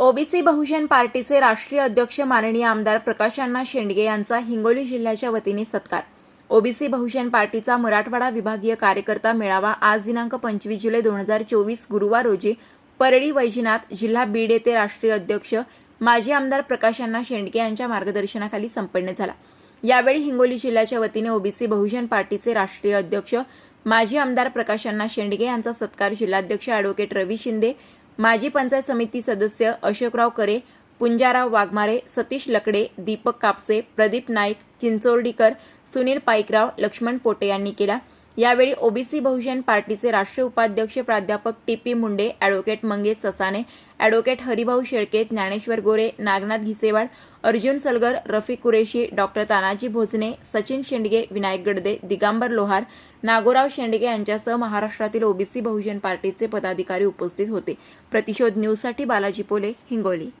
OBC बहुजन पार्टीचे राष्ट्रीय अध्यक्ष माननीय आमदार प्रकाशांना शेंडगे यांचा हिंगोली जिल्ह्याच्या वतीने सत्कार. ओबीसी बहुजन पार्टीचा मराठवाडा विभागीय कार्यकर्ता मेळावा आज दिनांक पंचवीस जुलै दोन हजार चोवीस गुरुवार रोजी परळी वैजनाथ जिल्हा बीड येथे राष्ट्रीय अध्यक्ष माजी आमदार प्रकाशांना शेंडगे यांच्या मार्गदर्शनाखाली संपन्न झाला. यावेळी हिंगोली जिल्ह्याच्या वतीने ओबीसी बहुजन पार्टीचे राष्ट्रीय अध्यक्ष माजी आमदार प्रकाशांना शेंडगे यांचा सत्कार जिल्हाध्यक्ष अॅडव्होकेट रवी शिंदे माजी पंचायत समिती सदस्य अशोकराव करे पुंजाराव वाघमारे सतीश लकडे दीपक कापसे प्रदीप नाईक चिंचोर्डीकर सुनील पाईकराव लक्ष्मण पोटे यांनी केला. यावेळी ओबीसी बहुजन पार्टीचे राष्ट्रीय उपाध्यक्ष प्राध्यापक T P Munde advocate Mangesh Sasane advocate Haribhau Shelke Dnyaneshwar Gore Nagnath Ghisewad Arjun Salgar Rafiq Qureshi doctor Tanaji Bhojane Sachin Shendge Vinayak Gadade Digambar Lohar Nagorao Shendge यांच्यासह महाराष्ट्रातील ओबीसी बहुजन पार्टीचे पदाधिकारी उपस्थित होते. प्रतिशोध न्यूजसाठी बालाजी पोले हिंगोली.